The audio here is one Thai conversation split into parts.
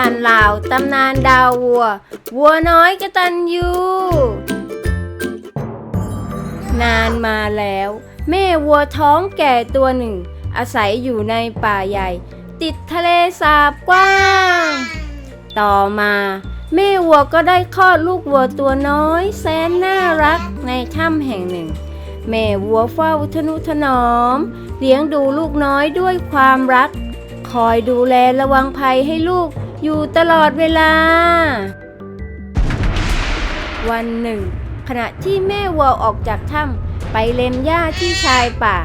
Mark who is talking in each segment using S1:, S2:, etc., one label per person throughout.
S1: านลาวตำนานดาววัว วัวน้อยกตันยู นานมาแล้ว แม่วัวท้องแก่ตัวหนึ่ง อาศัยอยู่ในป่าใหญ่ ติดทะเลสาบกว้าง ต่อมา แม่วัวก็ได้คลอดลูกวัวตัวน้อย แสนน่ารักในถ้ำแห่งหนึ่ง แม่วัวเฝ้าทนุถนอม เลี้ยงดูลูกน้อยด้วยความรักคอยดูแลระวังภัยให้ลูก อยู่ตลอดเวลา วันหนึ่ง ขณะที่แม่วัวออกจากถ้ำไปเล็มหญ้าที่ชายป่า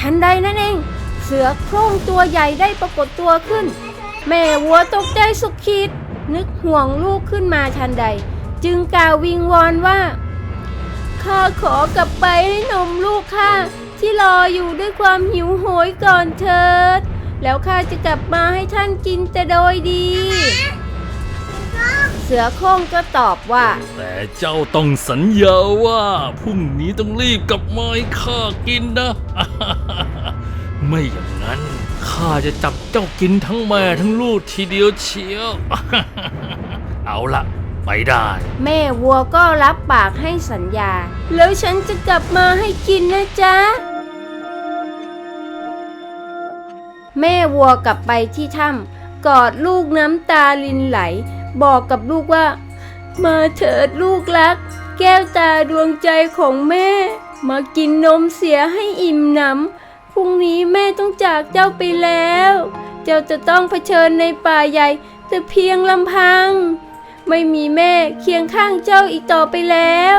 S1: ทันใดนั่นเอง เสือโคร่งตัวใหญ่ได้ปรากฏตัวขึ้น แม่วัวตกใจสุดขีด นึกห่วงลูกขึ้นมาทันใด จึงกล่าววิงวอนว่าข้าขอกลับไปให้นมลูกข้าที่รออยู่ด้วยความหิวโหยก่อนเถิด แล้วข้าจะกลับมาให้ท่านกินแต่โดยดี เสือโคร่งก็ตอบว่า
S2: แต่เจ้าต้องสัญญาว่าพรุ่งนี้ต้องรีบกลับมาให้ข้ากินนะ ไม่อย่างนั้นข้าจะจับเจ้ากินทั้งแม่ทั้งลูกทีเดียวเชียว เอาละไปได้
S1: แม่วัวก็รับปากให้สัญญา แล้วฉันจะกลับมาให้กินนะจ๊ะ แม่วัวกลับไปที่ถ้ำกอดลูกน้ำตาลินไหล บอกกับลูกว่า มาเถิดลูกรัก แก้วตาดวงใจของแม่ มากินนมเสียให้อิ่มหนำพรุ่งนี้แม่ต้องจากเจ้าไปแล้ว เจ้าจะต้องเผชิญในป่าใหญ่แต่เพียงลำพัง ไม่มีแม่เคียงข้างเจ้าอีกต่อไปแล้ว